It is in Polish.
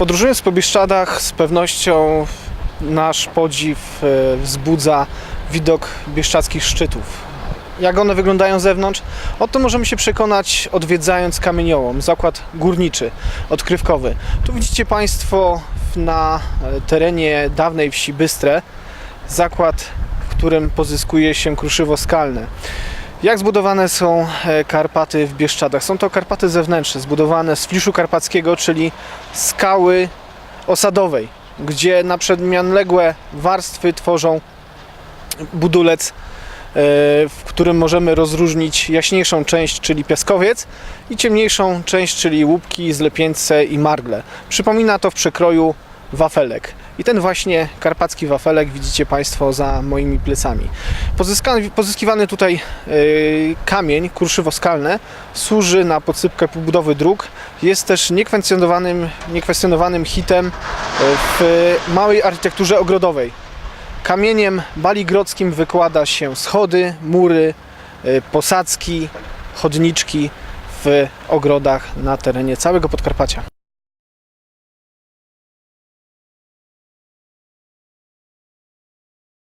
Podróżując po Bieszczadach z pewnością nasz podziw e, wzbudza widok bieszczadzkich szczytów. Jak one wyglądają z zewnątrz? O tym możemy się przekonać odwiedzając kamieniołom, zakład górniczy, odkrywkowy. Tu widzicie Państwo na e, terenie dawnej wsi Bystre zakład, w którym pozyskuje się kruszywo skalne. Jak zbudowane są e, Karpaty w Bieszczadach? Są to Karpaty zewnętrzne, zbudowane z fliszu karpackiego, czyli skały osadowej, gdzie na przedmianległe warstwy tworzą budulec, e, w którym możemy rozróżnić jaśniejszą część, czyli piaskowiec i ciemniejszą część, czyli łupki, zlepieńce i margle. Przypomina to w przekroju wafelek. I ten właśnie karpacki wafelek widzicie Państwo za moimi plecami. Pozyskany, pozyskiwany tutaj y, kamień kurszywo-skalne służy na podsypkę budowy dróg. Jest też niekwestionowanym, niekwestionowanym hitem y, w małej architekturze ogrodowej. Kamieniem baligrodzkim wykłada się schody, mury, y, posadzki, chodniczki w ogrodach na terenie całego Podkarpacia.